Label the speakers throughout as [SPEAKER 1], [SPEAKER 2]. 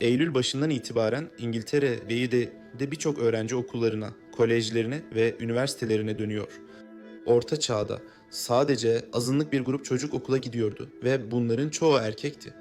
[SPEAKER 1] Eylül başından itibaren İngiltere ve de birçok öğrenci okullarına, kolejlerine ve üniversitelerine dönüyor. Orta çağda sadece azınlık bir grup çocuk okula gidiyordu ve bunların çoğu erkekti.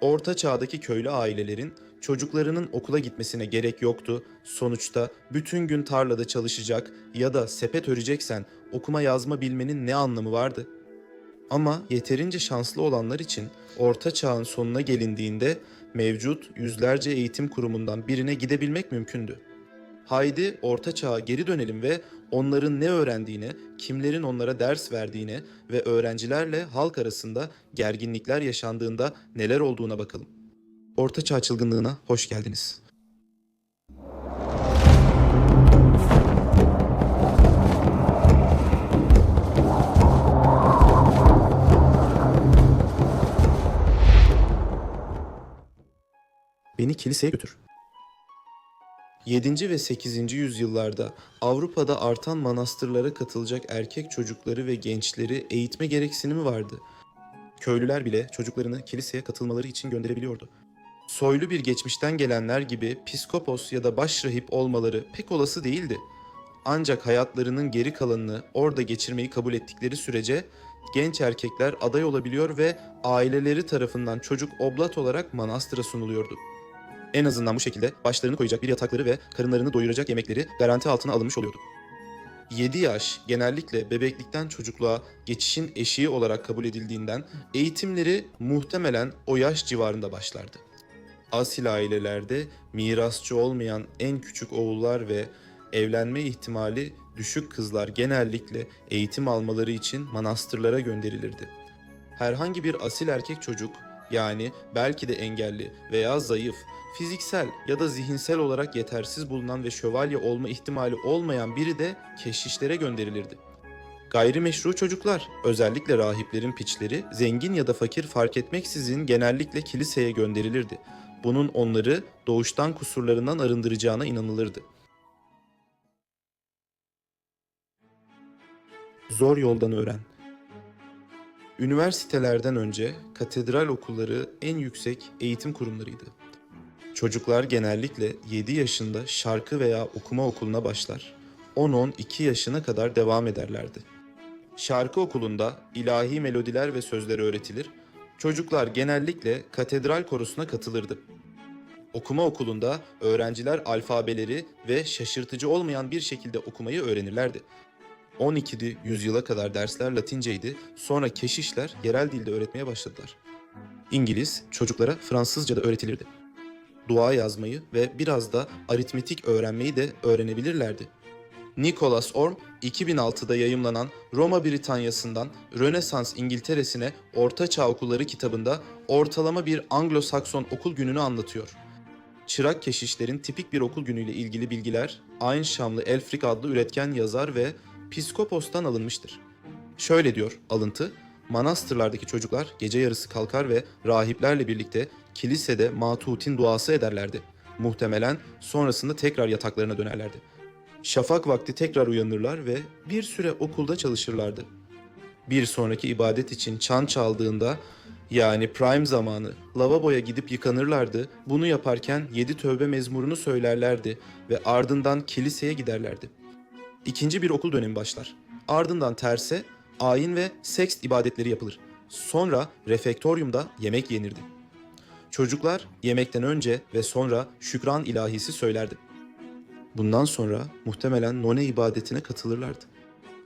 [SPEAKER 1] Orta çağdaki köylü ailelerin çocuklarının okula gitmesine gerek yoktu. Sonuçta bütün gün tarlada çalışacak ya da sepet öreceksen okuma yazma bilmenin ne anlamı vardı? Ama yeterince şanslı olanlar için orta çağın sonuna gelindiğinde mevcut yüzlerce eğitim kurumundan birine gidebilmek mümkündü. Haydi orta çağa geri dönelim ve onların ne öğrendiğine, kimlerin onlara ders verdiğine ve öğrencilerle halk arasında gerginlikler yaşandığında neler olduğuna bakalım. Orta çağ çılgınlığına hoş geldiniz. Beni kiliseye götür. 7. ve 8. yüzyıllarda Avrupa'da artan manastırlara katılacak erkek çocukları ve gençleri eğitme gereksinimi vardı. Köylüler bile çocuklarını kiliseye katılmaları için gönderebiliyordu. Soylu bir geçmişten gelenler gibi piskopos ya da başrahip olmaları pek olası değildi. Ancak hayatlarının geri kalanını orada geçirmeyi kabul ettikleri sürece genç erkekler aday olabiliyor ve aileleri tarafından çocuk oblat olarak manastıra sunuluyordu. En azından bu şekilde başlarını koyacak bir yatakları ve karınlarını doyuracak yemekleri garanti altına alınmış oluyordu. 7 yaş genellikle bebeklikten çocukluğa geçişin eşiği olarak kabul edildiğinden eğitimleri muhtemelen o yaş civarında başlardı. Asil ailelerde mirasçı olmayan en küçük oğullar ve evlenme ihtimali düşük kızlar genellikle eğitim almaları için manastırlara gönderilirdi. Herhangi bir asil erkek çocuk yani belki de engelli veya zayıf, fiziksel ya da zihinsel olarak yetersiz bulunan ve şövalye olma ihtimali olmayan biri de keşişlere gönderilirdi. Gayrimeşru çocuklar, özellikle rahiplerin piçleri, zengin ya da fakir fark etmeksizin genellikle kiliseye gönderilirdi. Bunun onları doğuştan kusurlarından arındıracağına inanılırdı. Zor yoldan öğren. Üniversitelerden önce katedral okulları en yüksek eğitim kurumlarıydı. Çocuklar genellikle 7 yaşında şarkı veya okuma okuluna başlar. 10-12 yaşına kadar devam ederlerdi. Şarkı okulunda ilahi melodiler ve sözler öğretilir. Çocuklar genellikle katedral korosuna katılırdı. Okuma okulunda öğrenciler alfabeleri ve şaşırtıcı olmayan bir şekilde okumayı öğrenirlerdi. 12. yüzyıla kadar dersler Latinceydi, sonra keşişler yerel dilde öğretmeye başladılar. İngiliz çocuklara Fransızca da öğretilirdi. Dua yazmayı ve biraz da aritmetik öğrenmeyi de öğrenebilirlerdi. Nicholas Orm 2006'da yayımlanan Roma Britanyası'ndan Rönesans İngiltere'sine Orta Çağ Okulları kitabında ortalama bir Anglo-Sakson okul gününü anlatıyor. Çırak keşişlerin tipik bir okul günüyle ilgili bilgiler Aynşamlı Elfrik adlı üretken yazar ve Piskopos'tan alınmıştır. Şöyle diyor alıntı, manastırlardaki çocuklar gece yarısı kalkar ve rahiplerle birlikte kilisede matutin duası ederlerdi. Muhtemelen sonrasında tekrar yataklarına dönerlerdi. Şafak vakti tekrar uyanırlar ve bir süre okulda çalışırlardı. Bir sonraki ibadet için çan çaldığında yani prime zamanı lavaboya gidip yıkanırlardı. Bunu yaparken yedi tövbe mezmurunu söylerlerdi ve ardından kiliseye giderlerdi. İkinci bir okul dönemi başlar. Ardından terse, ayin ve sekst ibadetleri yapılır. Sonra refektoryumda yemek yenirdi. Çocuklar yemekten önce ve sonra şükran ilahisi söylerdi. Bundan sonra muhtemelen none ibadetine katılırlardı.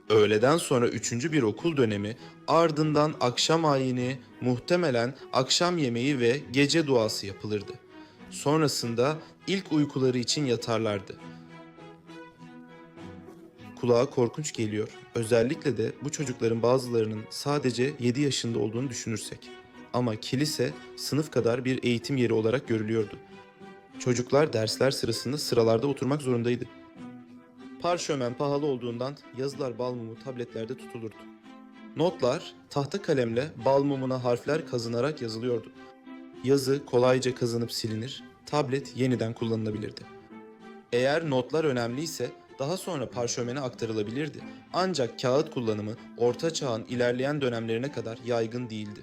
[SPEAKER 1] Öğleden sonra üçüncü bir okul dönemi, ardından akşam ayini, muhtemelen akşam yemeği ve gece duası yapılırdı. Sonrasında ilk uykuları için yatarlardı. Kulağa korkunç geliyor. Özellikle de bu çocukların bazılarının sadece 7 yaşında olduğunu düşünürsek. Ama kilise sınıf kadar bir eğitim yeri olarak görülüyordu. Çocuklar dersler sırasında sıralarda oturmak zorundaydı. Parşömen pahalı olduğundan yazılar bal mumu tabletlerde tutulurdu. Notlar tahta kalemle bal mumuna harfler kazınarak yazılıyordu. Yazı kolayca kazınıp silinir, tablet yeniden kullanılabilirdi. Eğer notlar önemliyse daha sonra parşömene aktarılabilirdi. Ancak kağıt kullanımı Orta Çağ'ın ilerleyen dönemlerine kadar yaygın değildi.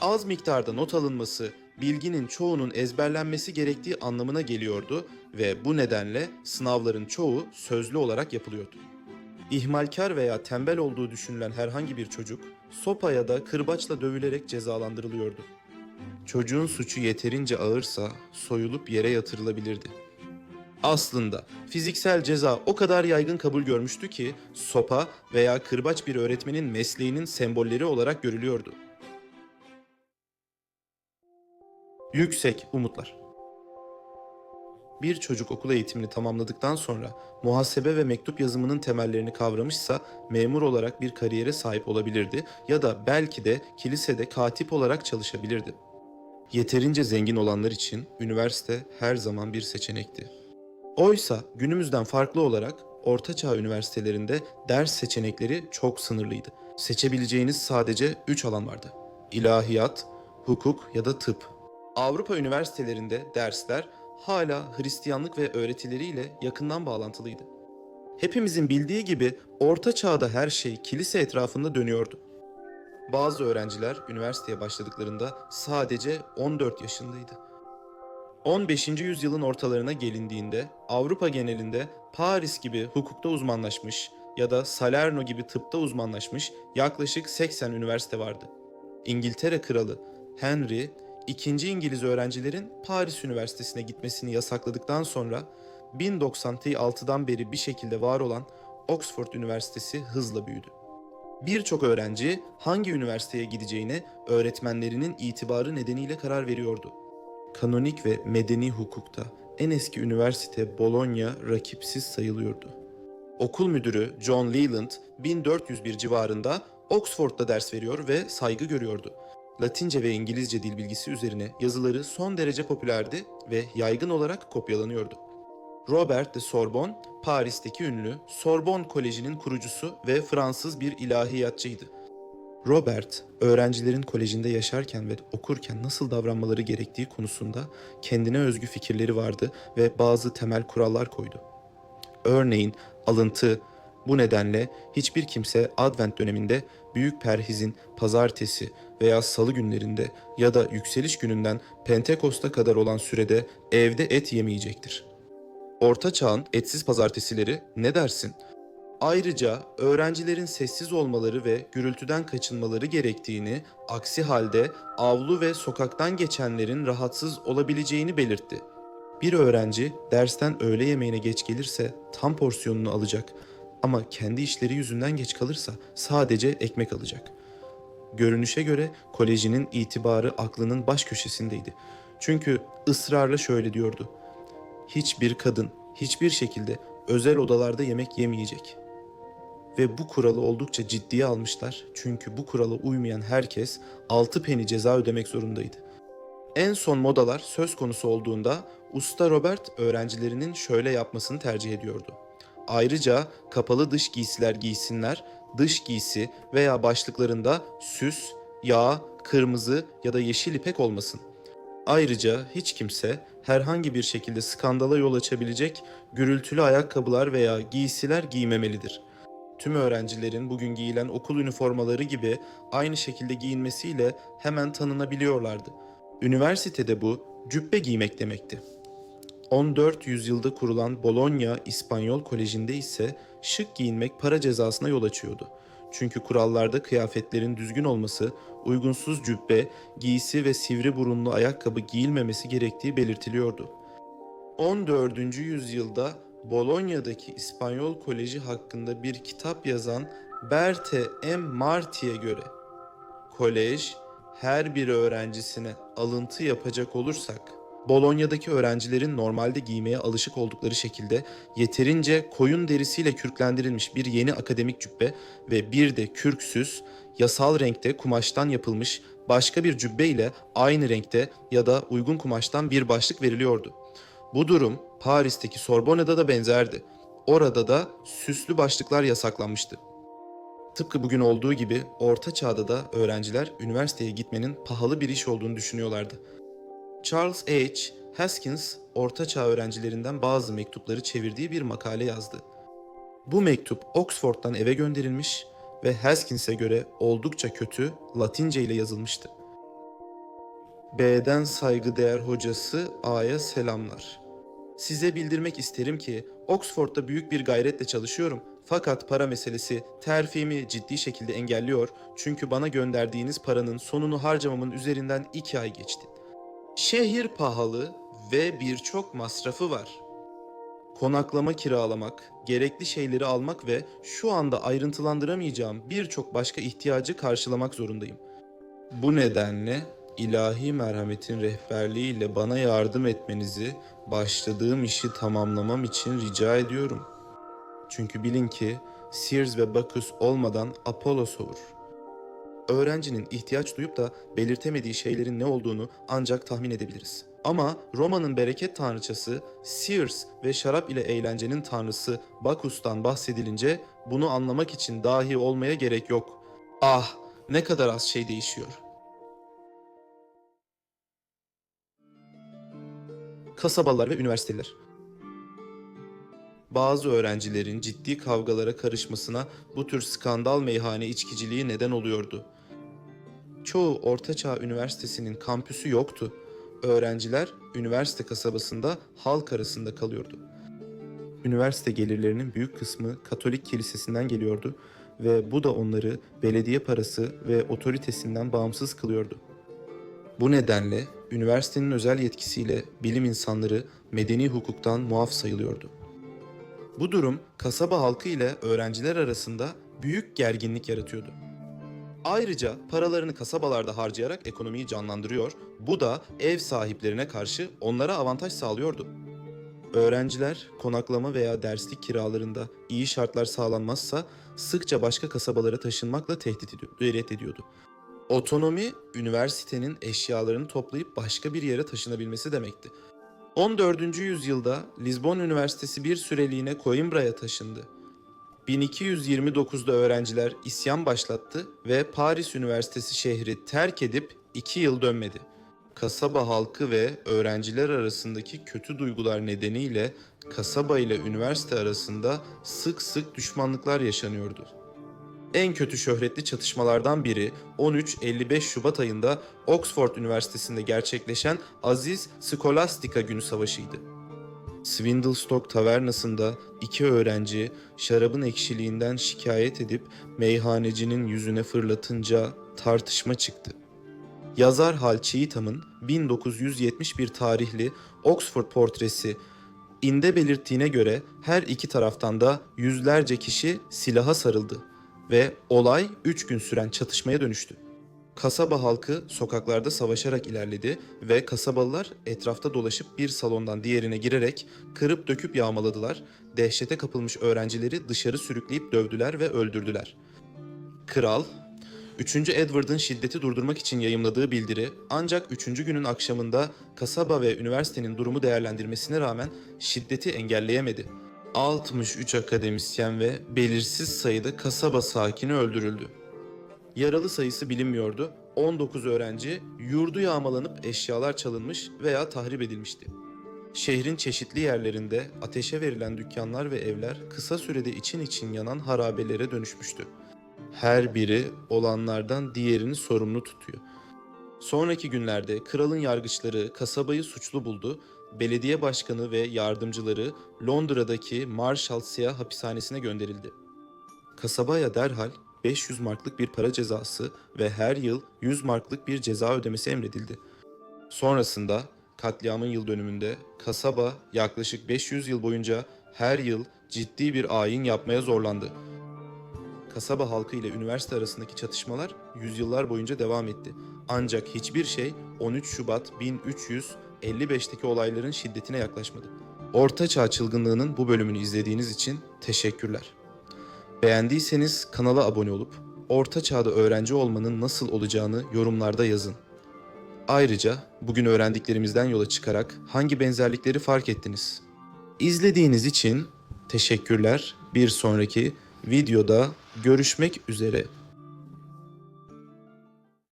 [SPEAKER 1] Az miktarda not alınması bilginin çoğunun ezberlenmesi gerektiği anlamına geliyordu ve bu nedenle sınavların çoğu sözlü olarak yapılıyordu. İhmalkar veya tembel olduğu düşünülen herhangi bir çocuk sopa ya da kırbaçla dövülerek cezalandırılıyordu. Çocuğun suçu yeterince ağırsa soyulup yere yatırılabilirdi. Aslında fiziksel ceza o kadar yaygın kabul görmüştü ki sopa veya kırbaç bir öğretmenin mesleğinin sembolleri olarak görülüyordu. Yüksek umutlar. Bir çocuk okul eğitimini tamamladıktan sonra muhasebe ve mektup yazımının temellerini kavramışsa memur olarak bir kariyere sahip olabilirdi ya da belki de kilisede katip olarak çalışabilirdi. Yeterince zengin olanlar için üniversite her zaman bir seçenekti. Oysa günümüzden farklı olarak ortaçağ üniversitelerinde ders seçenekleri çok sınırlıydı. Seçebileceğiniz sadece 3 alan vardı. İlahiyat, hukuk ya da tıp. Avrupa üniversitelerinde dersler hala Hristiyanlık ve öğretileriyle yakından bağlantılıydı. Hepimizin bildiği gibi orta çağda her şey kilise etrafında dönüyordu. Bazı öğrenciler üniversiteye başladıklarında sadece 14 yaşındaydı. 15. yüzyılın ortalarına gelindiğinde Avrupa genelinde Paris gibi hukukta uzmanlaşmış ya da Salerno gibi tıpta uzmanlaşmış yaklaşık 80 üniversite vardı. İngiltere kralı Henry, ikinci İngiliz öğrencilerin Paris Üniversitesi'ne gitmesini yasakladıktan sonra 1096'dan beri bir şekilde var olan Oxford Üniversitesi hızla büyüdü. Birçok öğrenci hangi üniversiteye gideceğine öğretmenlerinin itibarı nedeniyle karar veriyordu. Kanonik ve medeni hukukta en eski üniversite Bologna rakipsiz sayılıyordu. Okul müdürü John Leland 1401 civarında Oxford'da ders veriyor ve saygı görüyordu. Latince ve İngilizce dil bilgisi üzerine yazıları son derece popülerdi ve yaygın olarak kopyalanıyordu. Robert de Sorbonne, Paris'teki ünlü Sorbonne Koleji'nin kurucusu ve Fransız bir ilahiyatçıydı. Robert, öğrencilerin kolejinde yaşarken ve okurken nasıl davranmaları gerektiği konusunda kendine özgü fikirleri vardı ve bazı temel kurallar koydu. Örneğin alıntı, bu nedenle hiçbir kimse Advent döneminde Büyük Perhiz'in pazartesi veya salı günlerinde ya da yükseliş gününden Pentekost'a kadar olan sürede evde et yemeyecektir. Orta çağın etsiz pazartesileri ne dersin? Ayrıca öğrencilerin sessiz olmaları ve gürültüden kaçınmaları gerektiğini, aksi halde avlu ve sokaktan geçenlerin rahatsız olabileceğini belirtti. Bir öğrenci dersten öğle yemeğine geç gelirse tam porsiyonunu alacak ama kendi işleri yüzünden geç kalırsa sadece ekmek alacak. Görünüşe göre kolejinin itibarı aklının baş köşesindeydi. Çünkü ısrarla şöyle diyordu. Hiçbir kadın hiçbir şekilde özel odalarda yemek yemeyecek. Ve bu kuralı oldukça ciddiye almışlar çünkü bu kurala uymayan herkes 6 peni ceza ödemek zorundaydı. En son modalar söz konusu olduğunda Usta Robert öğrencilerinin şöyle yapmasını tercih ediyordu. Ayrıca kapalı dış giysiler giysinler, dış giysi veya başlıklarında süs, yağ, kırmızı ya da yeşil ipek olmasın. Ayrıca hiç kimse herhangi bir şekilde skandala yol açabilecek gürültülü ayakkabılar veya giysiler giymemelidir. Tüm öğrencilerin bugün giyilen okul üniformaları gibi aynı şekilde giyinmesiyle hemen tanınabiliyorlardı. Üniversitede bu cübbe giymek demekti. 14 yüzyılda kurulan Bologna İspanyol Koleji'nde ise şık giyinmek para cezasına yol açıyordu. Çünkü kurallarda kıyafetlerin düzgün olması, uygunsuz cübbe, giysi ve sivri burunlu ayakkabı giyilmemesi gerektiği belirtiliyordu. 14. yüzyılda Bologna'daki İspanyol Koleji hakkında bir kitap yazan Berthe M. Marti'ye göre kolej her bir öğrencisine alıntı yapacak olursak Bologna'daki öğrencilerin normalde giymeye alışık oldukları şekilde yeterince koyun derisiyle kürklendirilmiş bir yeni akademik cübbe ve bir de kürksüz, yasal renkte kumaştan yapılmış başka bir cübbe ile aynı renkte ya da uygun kumaştan bir başlık veriliyordu. Bu durum Paris'teki Sorbonne'da da benzerdi. Orada da süslü başlıklar yasaklanmıştı. Tıpkı bugün olduğu gibi orta çağda da öğrenciler üniversiteye gitmenin pahalı bir iş olduğunu düşünüyorlardı. Charles H. Haskins, Orta Çağ öğrencilerinden bazı mektupları çevirdiği bir makale yazdı. Bu mektup Oxford'dan eve gönderilmiş ve Haskins'e göre oldukça kötü Latince ile yazılmıştı. B'den saygıdeğer hocası A'ya selamlar. Size bildirmek isterim ki Oxford'da büyük bir gayretle çalışıyorum. Fakat para meselesi terfimi ciddi şekilde engelliyor. Çünkü bana gönderdiğiniz paranın sonunu harcamamın üzerinden iki ay geçti. Şehir pahalı ve birçok masrafı var. Konaklama kiralamak, gerekli şeyleri almak ve şu anda ayrıntılandıramayacağım birçok başka ihtiyacı karşılamak zorundayım. Bu nedenle ilahi merhametin rehberliğiyle bana yardım etmenizi başladığım işi tamamlamam için rica ediyorum. Çünkü bilin ki Sears ve Bacchus olmadan Apollo soğur. Öğrencinin ihtiyaç duyup da belirtemediği şeylerin ne olduğunu ancak tahmin edebiliriz. Ama Roma'nın bereket tanrıçası Sears ve şarap ile eğlencenin tanrısı Bacchus'tan bahsedilince bunu anlamak için dahi olmaya gerek yok. Ah ne kadar az şey değişiyor. Kasabalar ve üniversiteler. Bazı öğrencilerin ciddi kavgalara karışmasına bu tür skandal meyhane içkiciliği neden oluyordu. Çoğu Ortaçağ Üniversitesi'nin kampüsü yoktu. Öğrenciler üniversite kasabasında halk arasında kalıyordu. Üniversite gelirlerinin büyük kısmı Katolik kilisesinden geliyordu ve bu da onları belediye parası ve otoritesinden bağımsız kılıyordu. Bu nedenle üniversitenin özel yetkisiyle bilim insanları medeni hukuktan muaf sayılıyordu. Bu durum kasaba halkı ile öğrenciler arasında büyük gerginlik yaratıyordu. Ayrıca paralarını kasabalarda harcayarak ekonomiyi canlandırıyor, bu da ev sahiplerine karşı onlara avantaj sağlıyordu. Öğrenciler konaklama veya derslik kiralarında iyi şartlar sağlanmazsa sıkça başka kasabalara taşınmakla tehdit ediyor, reddediyordu. Otonomi, üniversitenin eşyalarını toplayıp başka bir yere taşınabilmesi demekti. 14. yüzyılda Lizbon Üniversitesi bir süreliğine Coimbra'ya taşındı. 1229'da öğrenciler isyan başlattı ve Paris Üniversitesi şehri terk edip 2 yıl dönmedi. Kasaba halkı ve öğrenciler arasındaki kötü duygular nedeniyle kasaba ile üniversite arasında sık sık düşmanlıklar yaşanıyordu. En kötü şöhretli çatışmalardan biri 13-55 Şubat ayında Oxford Üniversitesi'nde gerçekleşen Aziz Skolastika Günü Savaşı'ydı. Swindlestock Tavernası'nda iki öğrenci şarabın ekşiliğinden şikayet edip meyhanecinin yüzüne fırlatınca tartışma çıktı. Yazar Hal Cheatham'ın 1971 tarihli Oxford portresi inde belirttiğine göre her iki taraftan da yüzlerce kişi silaha sarıldı ve olay 3 gün süren çatışmaya dönüştü. Kasaba halkı sokaklarda savaşarak ilerledi ve kasabalılar etrafta dolaşıp bir salondan diğerine girerek kırıp döküp yağmaladılar. Dehşete kapılmış öğrencileri dışarı sürükleyip dövdüler ve öldürdüler. Kral, 3. Edward'ın şiddeti durdurmak için yayımladığı bildiri ancak 3. günün akşamında kasaba ve üniversitenin durumu değerlendirmesine rağmen şiddeti engelleyemedi. 63 akademisyen ve belirsiz sayıda kasaba sakini öldürüldü. Yaralı sayısı bilinmiyordu. 19 öğrenci yurdu yağmalanıp eşyalar çalınmış veya tahrip edilmişti. Şehrin çeşitli yerlerinde ateşe verilen dükkanlar ve evler kısa sürede için için yanan harabelere dönüşmüştü. Her biri olanlardan diğerini sorumlu tutuyor. Sonraki günlerde kralın yargıçları kasabayı suçlu buldu. Belediye başkanı ve yardımcıları Londra'daki Marshalsea hapishanesine gönderildi. Kasabaya derhal 500 marklık bir para cezası ve her yıl 100 marklık bir ceza ödemesi emredildi. Sonrasında katliamın yıl dönümünde kasaba yaklaşık 500 yıl boyunca her yıl ciddi bir ayin yapmaya zorlandı. Kasaba halkı ile üniversite arasındaki çatışmalar yüzyıllar boyunca devam etti. Ancak hiçbir şey 13 Şubat 1355'teki olayların şiddetine yaklaşmadı. Orta Çağ çılgınlığının bu bölümünü izlediğiniz için teşekkürler. Beğendiyseniz kanala abone olup Orta Çağ'da öğrenci olmanın nasıl olacağını yorumlarda yazın. Ayrıca bugün öğrendiklerimizden yola çıkarak hangi benzerlikleri fark ettiniz? İzlediğiniz için teşekkürler. Bir sonraki videoda görüşmek üzere.